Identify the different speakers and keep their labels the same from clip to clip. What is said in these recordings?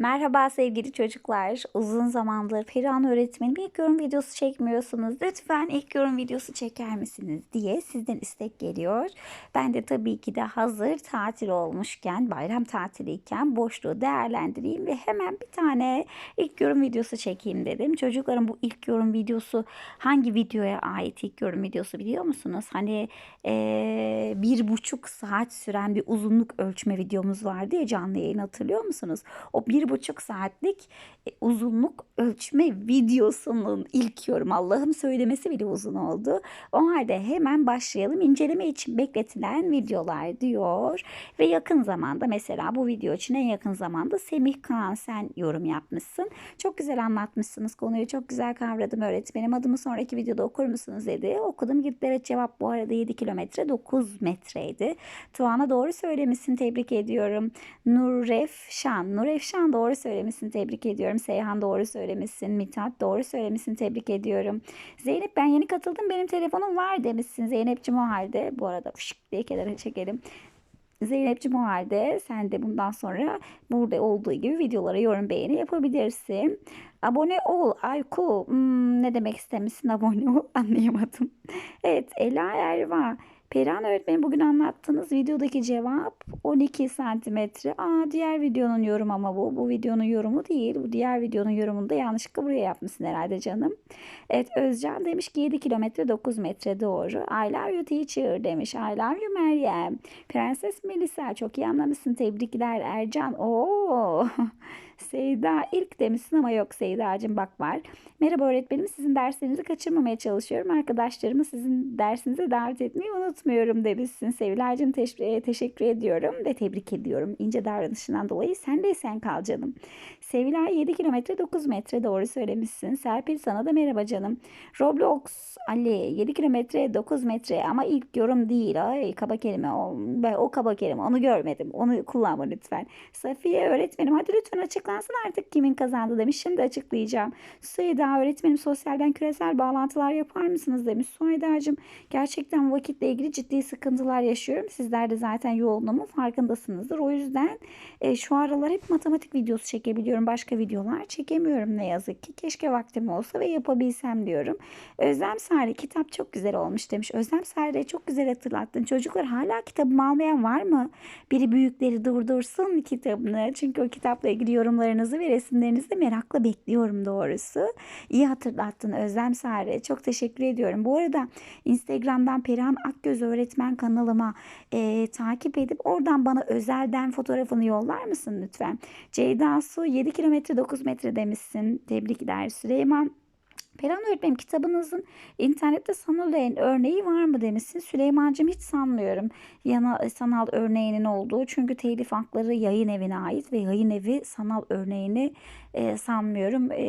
Speaker 1: Merhaba sevgili çocuklar. Uzun zamandır Perihan öğretmenim ilk yorum videosu çekmiyorsunuz. Lütfen ilk yorum videosu çeker misiniz diye sizden istek geliyor. Ben de tabii ki de hazır tatil olmuşken, bayram tatiliyken boşluğu değerlendireyim ve hemen bir tane ilk yorum videosu çekeyim dedim. Çocuklarım bu ilk yorum videosu hangi videoya ait ilk yorum videosu biliyor musunuz? Hani eee, bir buçuk saat süren bir uzunluk ölçme videomuz vardı ya canlı yayın hatırlıyor musunuz? O bir buçuk saatlik e, uzunluk ölçme videosunun ilk yorum. Allah'ım söylemesi bile uzun oldu. O halde hemen başlayalım. İnceleme için bekletilen videolar diyor. Ve yakın zamanda mesela bu video için en yakın zamanda Semih Kaan sen yorum yapmışsın. Çok güzel anlatmışsınız konuyu. Çok güzel kavradım öğretmenim. Adımı sonraki videoda okur musunuz dedi. Okudum gitti. Evet cevap bu arada 7 kilometre 9 metreydi. Tuana doğru söylemişsin. Tebrik ediyorum. Nurefşan. Nurefşan doğru söylemişsin. Tebrik ediyorum. Seyhan doğru söylemişsin. Mithat doğru söylemişsin. Tebrik ediyorum. Zeynep ben yeni katıldım. Benim telefonum var demişsin. Zeynep'ciğim o halde. Bu arada fışık diye kenara çekelim. Zeynep'ciğim o halde sen de bundan sonra burada olduğu gibi videolara yorum beğeni yapabilirsin. Abone ol Ayku. Hmm, ne demek istemişsin abone ol anlayamadım. Evet Ela Erva. Perihan öğretmenim bugün anlattığınız videodaki cevap 12 santimetre. Aa diğer videonun yorumu ama bu. Bu videonun yorumu değil. Bu diğer videonun yorumunu da yanlışlıkla buraya yapmışsın herhalde canım. Evet Özcan demiş ki 7 kilometre 9 metre doğru. I love you teacher demiş. I love you Meryem. Prenses Melisa çok iyi anlamışsın. Tebrikler Ercan. Oo. Seyda ilk demişsin ama yok Seyda'cığım bak var. Merhaba öğretmenim sizin derslerinizi kaçırmamaya çalışıyorum. Arkadaşlarımı sizin dersinize davet etmeyi unutmuyorum demişsin. Sevilay'cığım teş- e, teşekkür ediyorum ve tebrik ediyorum. İnce davranışından dolayı sen de sen kal canım. Sevilay 7 kilometre 9 metre doğru söylemişsin. Serpil sana da merhaba canım. Roblox Ali 7 kilometre 9 metre ama ilk yorum değil. Ay kaba kelime o, o kaba kelime onu görmedim. Onu kullanma lütfen. Safiye öğretmenim hadi lütfen açıklansın artık kimin kazandı demiş. Şimdi açıklayacağım. Süheyda öğretmenim sosyalden küresel bağlantılar yapar mısınız demiş. Süheyda'cığım gerçekten vakitle ilgili ciddi sıkıntılar yaşıyorum. Sizler de zaten yoğunluğumun farkındasınızdır. O yüzden e, şu aralar hep matematik videosu çekebiliyorum. Başka videolar çekemiyorum ne yazık ki. Keşke vaktim olsa ve yapabilsem diyorum. Özlem Sare kitap çok güzel olmuş demiş. Özlem Sare'yi çok güzel hatırlattın. Çocuklar hala kitabımı almayan var mı? Biri büyükleri durdursun kitabını. Çünkü o kitapla ilgili yorumlarınızı ve resimlerinizi merakla bekliyorum doğrusu. İyi hatırlattın Özlem Sare. Çok teşekkür ediyorum. Bu arada Instagram'dan Perihan Akgöz öğretmen kanalıma e, takip edip oradan bana özelden fotoğrafını yollar mısın lütfen? Ceyda Su 7 kilometre 9 metre demişsin. Tebrikler Süleyman. Perihan öğretmenim kitabınızın internette sanal örneği var mı demişsin. Süleyman'cığım hiç sanmıyorum yana, sanal örneğinin olduğu. Çünkü telif hakları yayın evine ait ve yayın evi sanal örneğini e, sanmıyorum e,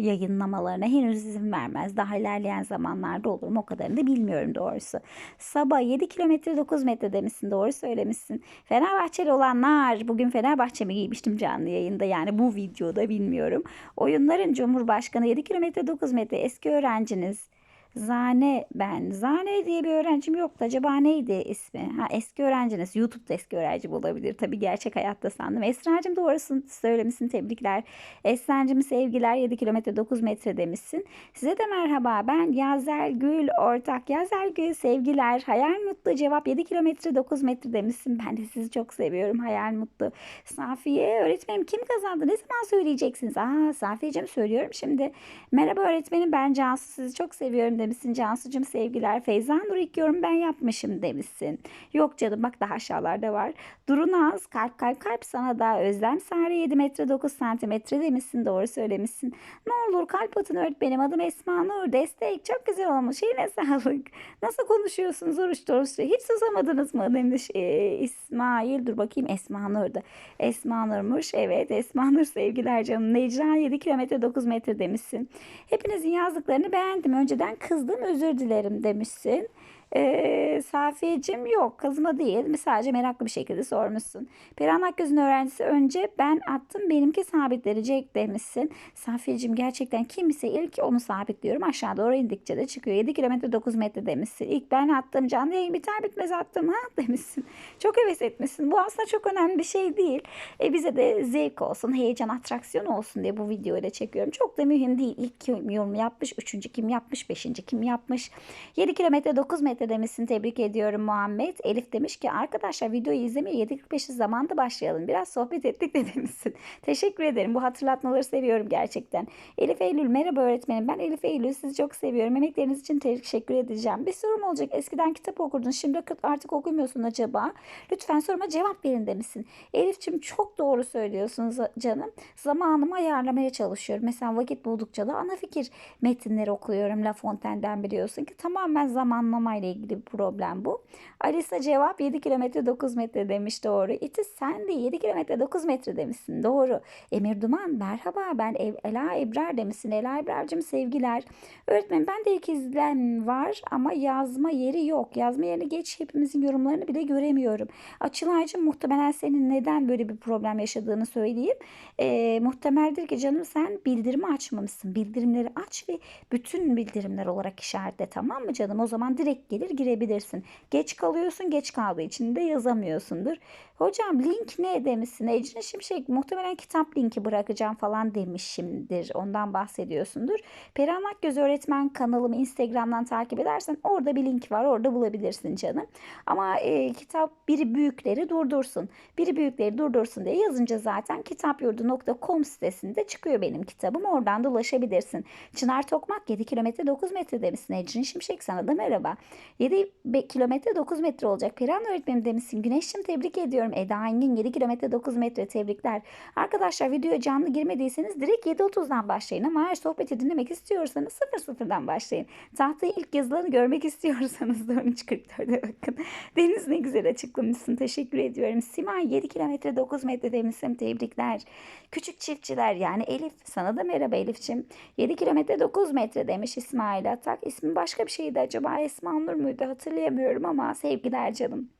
Speaker 1: yayınlamalarına henüz izin vermez. Daha ilerleyen zamanlarda olur mu o kadarını da bilmiyorum doğrusu. Sabah 7 kilometre 9 metre demişsin doğru söylemişsin. Fenerbahçeli olanlar bugün Fenerbahçe mi giymiştim canlı yayında yani bu videoda bilmiyorum. Oyunların Cumhurbaşkanı 7 kilometre 9 metre eski öğrenciniz. Zane ben. Zane diye bir öğrencim yoktu. Acaba neydi ismi? Ha eski öğrenciniz. YouTube'da eski öğrencim olabilir. Tabii gerçek hayatta sandım. Esra'cığım doğrusunu söylemişsin. Tebrikler. Esra'cığım sevgiler 7 kilometre 9 metre demişsin. Size de merhaba. Ben Yazel Gül ortak. Yazel Gül sevgiler. Hayal Mutlu cevap 7 kilometre 9 metre demişsin. Ben de sizi çok seviyorum. Hayal Mutlu. Safiye öğretmenim kim kazandı? Ne zaman söyleyeceksiniz? Aa Safiyeciğim söylüyorum şimdi. Merhaba öğretmenim ben Cansu sizi çok seviyorum demişsin. Cansu'cum sevgiler. Feyza Nur ilk ben yapmışım demişsin. Yok canım bak daha aşağılarda var. Durunaz kalp kalp kalp sana da Özlem Sare 7 metre 9 santimetre demişsin. Doğru söylemişsin. Ne olur kalp atın öğretmenim adım Esma Nur. Destek çok güzel olmuş. Yine sağlık. Nasıl konuşuyorsunuz oruç oruçlu? Hiç susamadınız mı demiş e, İsmail. Dur bakayım Esma Nur'da. Esma Nur'muş. Evet Esma Nur sevgiler canım. Necla 7 kilometre 9 metre demişsin. Hepinizin yazdıklarını beğendim. Önceden kızdım özür dilerim demişsin. Ee, Safiyeciğim yok kazıma değil. Sadece meraklı bir şekilde sormuşsun. Perihan Akgöz'ün öğrencisi önce ben attım benimki sabitlenecek demişsin. Safiyeciğim gerçekten kimse ilk onu sabitliyorum. Aşağı doğru indikçe de çıkıyor. 7 kilometre 9 metre demişsin. İlk ben attım canlı yayın biter bitmez attım ha demişsin. Çok heves etmişsin. Bu aslında çok önemli bir şey değil. E, bize de zevk olsun, heyecan, atraksiyon olsun diye bu videoyu da çekiyorum. Çok da mühim değil. İlk kim yorum yapmış, üçüncü kim yapmış, beşinci kim yapmış. 7 kilometre 9 metre demişsin. Tebrik ediyorum Muhammed. Elif demiş ki arkadaşlar videoyu izlemeye 7.45'i zamanda başlayalım. Biraz sohbet ettik de demişsin. Teşekkür ederim. Bu hatırlatmaları seviyorum gerçekten. Elif Eylül merhaba öğretmenim. Ben Elif Eylül. Sizi çok seviyorum. Emekleriniz için teşekkür edeceğim. Bir sorum olacak. Eskiden kitap okurdun. Şimdi artık okumuyorsun acaba. Lütfen soruma cevap verin demişsin. Elif'ciğim çok doğru söylüyorsunuz canım. Zamanımı ayarlamaya çalışıyorum. Mesela vakit buldukça da ana fikir metinleri okuyorum. La Fontaine'den biliyorsun ki tamamen zamanlamayla ilgili bir problem bu. Alisa cevap 7 kilometre 9 metre demiş doğru. İti sen de 7 kilometre 9 metre demişsin doğru. Emir Duman merhaba ben Ev, Ela Ebrar demişsin. Ela Ebrar'cığım sevgiler. Öğretmenim ben de ikizlem var ama yazma yeri yok. Yazma yerini geç hepimizin yorumlarını bile göremiyorum. Açılaycığım muhtemelen senin neden böyle bir problem yaşadığını söyleyeyim. E, muhtemeldir ki canım sen bildirimi açmamışsın. Bildirimleri aç ve bütün bildirimler olarak işaretle tamam mı canım? O zaman direkt gelir girebilirsin. Geç kalıyorsun geç kaldığı için de yazamıyorsundur. Hocam link ne demişsin? Ecrin Şimşek muhtemelen kitap linki bırakacağım falan demişimdir. Ondan bahsediyorsundur. Perihan Akgöz öğretmen kanalımı Instagram'dan takip edersen orada bir link var. Orada bulabilirsin canım. Ama e, kitap biri büyükleri durdursun. Biri büyükleri durdursun diye yazınca zaten kitapyurdu.com sitesinde çıkıyor benim kitabım. Oradan da ulaşabilirsin. Çınar Tokmak 7 kilometre 9 metre demişsin. Ecrin Şimşek sana da merhaba. 7 kilometre 9 metre olacak. Perihan öğretmenim demişsin. Güneş'cim tebrik ediyorum. Eda Engin 7 kilometre 9 metre tebrikler. Arkadaşlar videoya canlı girmediyseniz direkt 7.30'dan başlayın ama eğer sohbeti dinlemek istiyorsanız 00'dan başlayın. Tahtaya ilk yazılarını görmek istiyorsanız da 13.44'e bakın. Deniz ne güzel açıklamışsın. Teşekkür ediyorum. Simay 7 kilometre 9 metre demişsin. Tebrikler. Küçük çiftçiler yani Elif sana da merhaba Elif'ciğim. 7 kilometre 9 metre demiş İsmail Atak. İsmi başka bir şeydi acaba Esma Nur muydu hatırlayamıyorum ama sevgiler canım.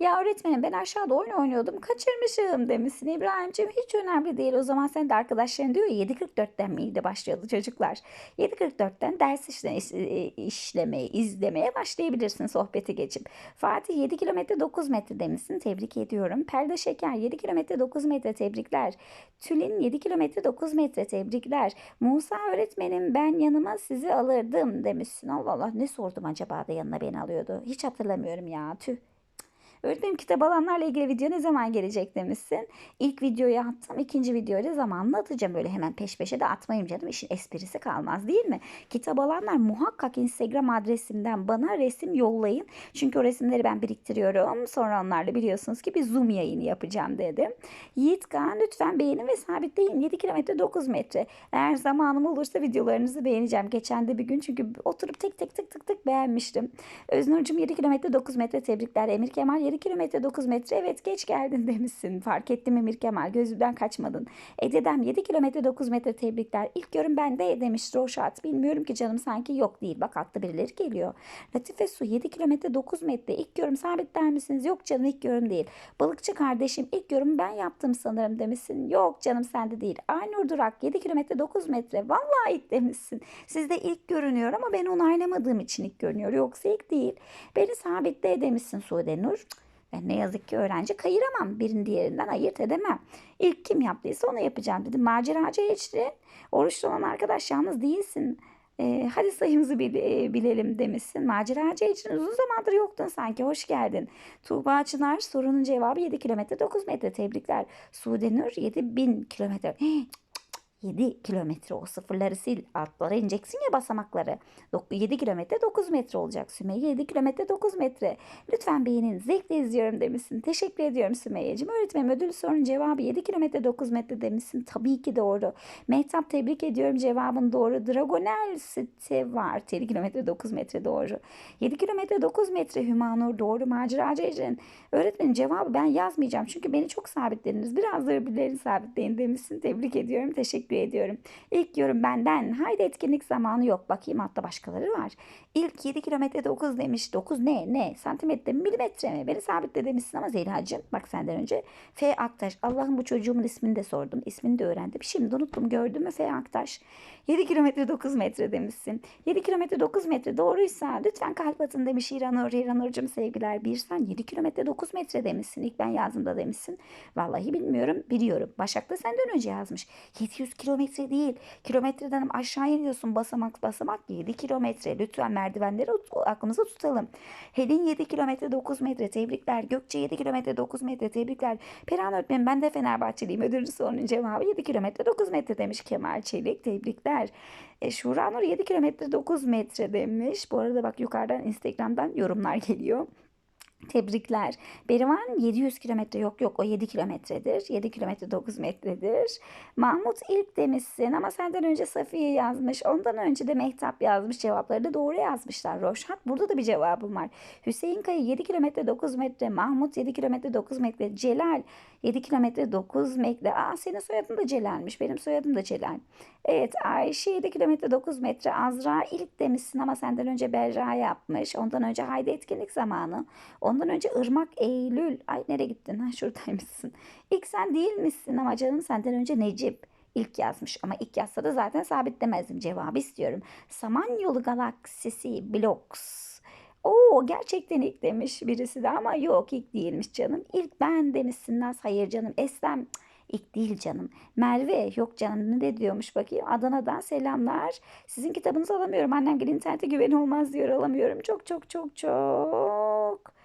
Speaker 1: Ya öğretmenim ben aşağıda oyun oynuyordum kaçırmışım demişsin İbrahim'ciğim hiç önemli değil. O zaman sen de arkadaşların diyor ya 7.44'ten miydi başlıyordu çocuklar. 7.44'ten ders işle, işlemeye, izlemeye başlayabilirsin sohbeti geçip. Fatih 7 kilometre 9 metre demişsin tebrik ediyorum. Perde Şeker 7 kilometre 9 metre tebrikler. Tülin 7 kilometre 9 metre tebrikler. Musa öğretmenim ben yanıma sizi alırdım demişsin. Allah Allah ne sordum acaba da yanına beni alıyordu. Hiç hatırlamıyorum ya tüh. Öğretmenim kitap alanlarla ilgili video ne zaman gelecek demişsin. İlk videoyu attım. ikinci videoyu zamanla atacağım. Böyle hemen peş peşe de atmayayım canım. İşin esprisi kalmaz değil mi? Kitap alanlar muhakkak Instagram adresimden bana resim yollayın. Çünkü o resimleri ben biriktiriyorum. Sonra onlarla biliyorsunuz ki bir Zoom yayını yapacağım dedim. Yiğit lütfen beğenin ve sabitleyin. 7 kilometre 9 metre. Eğer zamanım olursa videolarınızı beğeneceğim. Geçen de bir gün çünkü oturup tek tek tık tık tık beğenmiştim. Öznur'cum 7 kilometre 9 metre tebrikler. Emir Kemal 7 kilometre 9 metre evet geç geldin demişsin. Fark ettim Emir Kemal gözümden kaçmadın. Ededem 7 kilometre 9 metre tebrikler. İlk yorum bende demiş Roşat. Bilmiyorum ki canım sanki yok değil. Bak attı birileri geliyor. Latife Su 7 kilometre 9 metre. İlk yorum sabitler misiniz? Yok canım ilk yorum değil. Balıkçı kardeşim ilk yorum ben yaptım sanırım demişsin. Yok canım sende değil. Aynur Durak 7 kilometre 9 metre. Vallahi ilk demişsin. Sizde ilk görünüyor ama ben onaylamadığım için ilk görünüyor. Yoksa ilk değil. Beni sabitle demişsin Sude Nur. Ben ne yazık ki öğrenci kayıramam. Birini diğerinden ayırt edemem. İlk kim yaptıysa onu yapacağım dedim. Maceracı geçti. Oruçlu olan arkadaş yalnız değilsin. Ee, hadi sayımızı bil, bilelim demişsin. Maceracı için uzun zamandır yoktun sanki. Hoş geldin. Tuğba Çınar sorunun cevabı 7 kilometre 9 metre. Tebrikler. Sudenur 7000 kilometre. 7 kilometre o sıfırları sil. Altlara ineceksin ya basamakları. 7 kilometre 9 metre olacak. Sümeyye 7 kilometre 9 metre. Lütfen beğenin. Zevkle izliyorum demişsin. Teşekkür ediyorum Sümeyye'cim. Öğretmenim ödül sorunun cevabı 7 kilometre 9 metre demişsin. Tabii ki doğru. Mehtap tebrik ediyorum. Cevabın doğru. Dragonel site var. 7 kilometre 9 metre doğru. 7 kilometre 9 metre Hümanur doğru. Maceracı Ecrin. Öğretmenim cevabı ben yazmayacağım. Çünkü beni çok sabitlediniz. Biraz da öbürlerini sabitleyin demişsin. Tebrik ediyorum. Teşekkür teşekkür ediyorum. İlk yorum benden. Haydi etkinlik zamanı yok. Bakayım hatta başkaları var. İlk 7 kilometre 9 demiş. 9 ne? Ne? Santimetre mi? Milimetre mi? Beni sabitle demişsin ama Zeynacığım. Bak senden önce. F. Aktaş. Allah'ım bu çocuğumun ismini de sordum. İsmini de öğrendim. Şimdi unuttum. Gördün mü F. Aktaş? 7 kilometre 9 metre demişsin. 7 kilometre 9 metre doğruysa lütfen kalp atın demiş İranur. İranur'cum sevgiler. Bir sen 7 kilometre 9 metre demişsin. İlk ben yazdığımda demişsin. Vallahi bilmiyorum. Biliyorum. Başak da senden önce yazmış. 700 kilometre değil. Kilometreden aşağı iniyorsun basamak basamak 7 kilometre. Lütfen merdivenleri aklımıza tutalım. Helin 7 kilometre 9 metre. Tebrikler. Gökçe 7 kilometre 9 metre. Tebrikler. Perihan öğretmenim ben de Fenerbahçeliyim. Ödüllü sorunun cevabı 7 kilometre 9 metre demiş Kemal Çelik. Tebrikler. E, Şura Nur 7 kilometre 9 metre demiş. Bu arada bak yukarıdan Instagram'dan yorumlar geliyor. Tebrikler. Berivan 700 kilometre yok yok o 7 kilometredir. 7 kilometre 9 metredir. Mahmut ilk demişsin ama senden önce Safiye yazmış. Ondan önce de Mehtap yazmış. Cevapları da doğru yazmışlar. Roşhat burada da bir cevabım var. Hüseyin Kaya 7 kilometre 9 metre. Mahmut 7 kilometre 9 metre. Celal 7 kilometre 9 metre. Aa senin soyadın da Celal'miş. Benim soyadım da Celal. Evet Ayşe 7 kilometre 9 metre. Azra ilk demişsin ama senden önce Berra yapmış. Ondan önce Haydi etkinlik zamanı. Ondan önce Irmak Eylül. Ay nereye gittin? Ha şuradaymışsın. İlk sen değil misin ama canım senden önce Necip ilk yazmış ama ilk yazsa da zaten sabitlemezdim cevabı istiyorum. Samanyolu Galaksisi Bloks. Oo gerçekten ilk demiş birisi de ama yok ilk değilmiş canım. İlk ben demişsin Naz. Hayır canım Eslem ilk değil canım. Merve yok canım ne diyormuş bakayım. Adana'dan selamlar. Sizin kitabınızı alamıyorum. Annem gel internete güveni olmaz diyor alamıyorum. Çok çok çok çok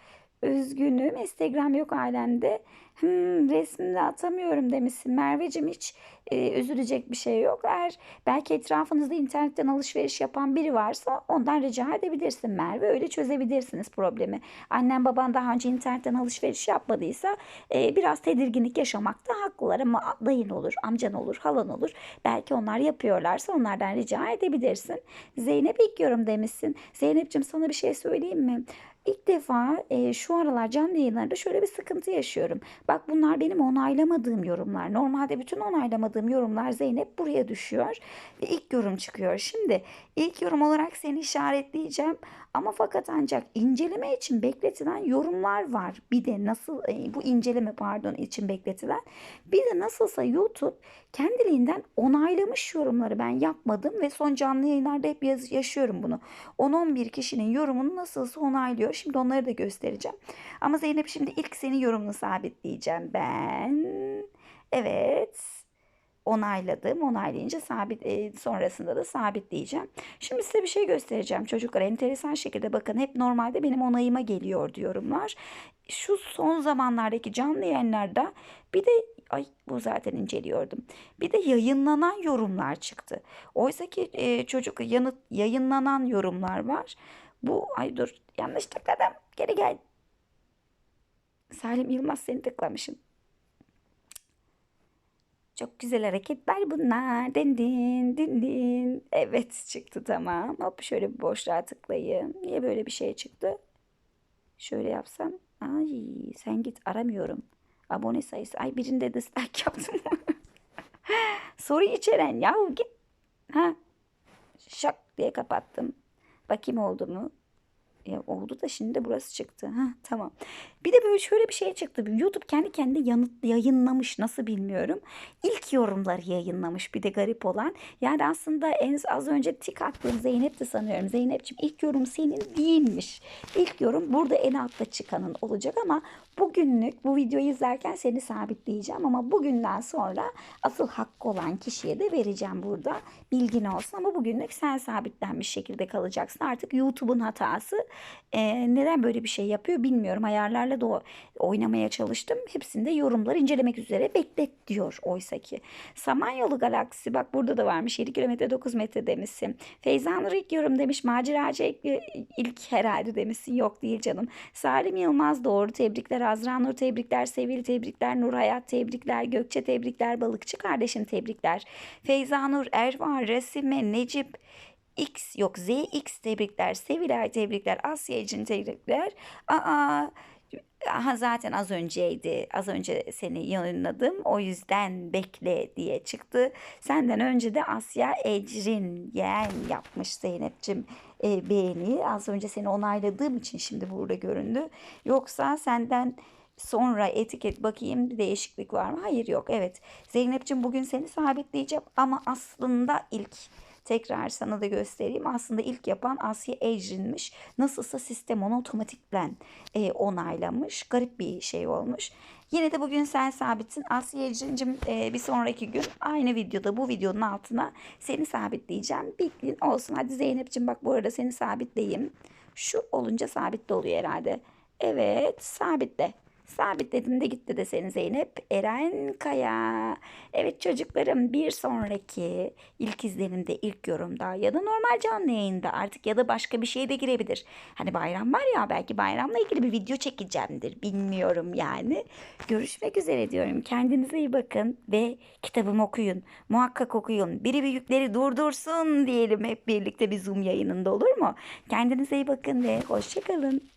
Speaker 1: üzgünüm. Instagram yok alemde. Hmm, resmini atamıyorum demişsin. Merveciğim hiç e, üzülecek bir şey yok. Eğer belki etrafınızda internetten alışveriş yapan biri varsa ondan rica edebilirsin Merve. Öyle çözebilirsiniz problemi. Annen baban daha önce internetten alışveriş yapmadıysa e, biraz tedirginlik yaşamakta haklılar ama dayın olur, amcan olur, halan olur. Belki onlar yapıyorlarsa onlardan rica edebilirsin. Zeynep ilk demişsin. Zeynep'ciğim sana bir şey söyleyeyim mi? İlk defa e, şu aralar canlı yayınlarında şöyle bir sıkıntı yaşıyorum. Bak bunlar benim onaylamadığım yorumlar. Normalde bütün onaylamadığım yorumlar Zeynep buraya düşüyor ve ilk yorum çıkıyor. Şimdi ilk yorum olarak seni işaretleyeceğim ama fakat ancak inceleme için bekletilen yorumlar var. Bir de nasıl e, bu inceleme pardon için bekletilen bir de nasılsa YouTube kendiliğinden onaylamış yorumları ben yapmadım ve son canlı yayınlarda hep yaz, yaşıyorum bunu. 10-11 kişinin yorumunu nasılsa onaylıyor. Şimdi onları da göstereceğim. Ama Zeynep şimdi ilk senin yorumunu sabitleyeceğim ben. Evet onayladım. Onaylayınca sabit e, sonrasında da sabitleyeceğim. Şimdi size bir şey göstereceğim çocuklar. Enteresan şekilde bakın hep normalde benim onayıma geliyor yorumlar. Şu son zamanlardaki canlı yayınlarda bir de ay bu zaten inceliyordum. Bir de yayınlanan yorumlar çıktı. Oysa ki e, çocuk yanıt yayınlanan yorumlar var. Bu ay dur yanlış tıkladım. Geri gel. Salim Yılmaz seni tıklamışım. Çok güzel hareketler bunlar. Din din din din. Evet çıktı tamam. Hop şöyle bir boşluğa tıklayayım. Niye böyle bir şey çıktı? Şöyle yapsam. Ay sen git aramıyorum. Abone sayısı. Ay birinde dislike yaptım. Soru içeren ya git. Ha. Şak diye kapattım. Bakayım oldu mu? Ya oldu da şimdi de burası çıktı. Ha tamam. Bir de böyle şöyle bir şey çıktı. YouTube kendi kendine yanıt, yayınlamış nasıl bilmiyorum. İlk yorumları yayınlamış bir de garip olan. Yani aslında en az önce tik attığım Zeynep'ti sanıyorum. Zeynep'ciğim ilk yorum senin değilmiş. İlk yorum burada en altta çıkanın olacak ama bugünlük bu videoyu izlerken seni sabitleyeceğim ama bugünden sonra asıl hakkı olan kişiye de vereceğim burada. Bilgin olsun ama bugünlük sen sabitlenmiş şekilde kalacaksın. Artık YouTube'un hatası. Ee, neden böyle bir şey yapıyor bilmiyorum. Ayarlarla da oynamaya çalıştım. Hepsinde yorumları incelemek üzere beklet diyor oysa ki. Samanyolu galaksisi bak burada da varmış. 7 kilometre 9 metre demişsin. Feyza Nur ilk yorum demiş. Maceracı ilk, ilk herhalde demişsin. Yok değil canım. Salim Yılmaz doğru. Tebrikler Azra Nur tebrikler. Sevil tebrikler. Nur Hayat tebrikler. Gökçe tebrikler. Balıkçı kardeşim tebrikler. Feyza Nur Ervan Resime Necip X yok ZX tebrikler. Sevilay tebrikler. Asya için tebrikler. Aa Aha zaten az önceydi. Az önce seni yayınladım. O yüzden bekle diye çıktı. Senden önce de Asya Ecrin yeğen yapmış Zeynep'cim e, beğeni. Az önce seni onayladığım için şimdi burada göründü. Yoksa senden sonra etiket bakayım bir değişiklik var mı? Hayır yok. Evet. Zeynep'cim bugün seni sabitleyeceğim ama aslında ilk tekrar sana da göstereyim. Aslında ilk yapan Asya Ecrin'miş. Nasılsa sistem onu otomatikten e, onaylamış. Garip bir şey olmuş. Yine de bugün sen sabitsin. Asya Ecrin'cim e, bir sonraki gün aynı videoda bu videonun altına seni sabitleyeceğim. Bilgin olsun. Hadi Zeynep'cim bak bu arada seni sabitleyeyim. Şu olunca sabit de oluyor herhalde. Evet sabitle. Sabitledim de gitti de seni Zeynep. Eren Kaya. Evet çocuklarım bir sonraki ilk izlenimde ilk yorumda ya da normal canlı yayında artık ya da başka bir şeye de girebilir. Hani bayram var ya belki bayramla ilgili bir video çekeceğimdir. Bilmiyorum yani. Görüşmek üzere diyorum. Kendinize iyi bakın ve kitabımı okuyun. Muhakkak okuyun. Biri büyükleri durdursun diyelim hep birlikte bir Zoom yayınında olur mu? Kendinize iyi bakın ve hoşçakalın.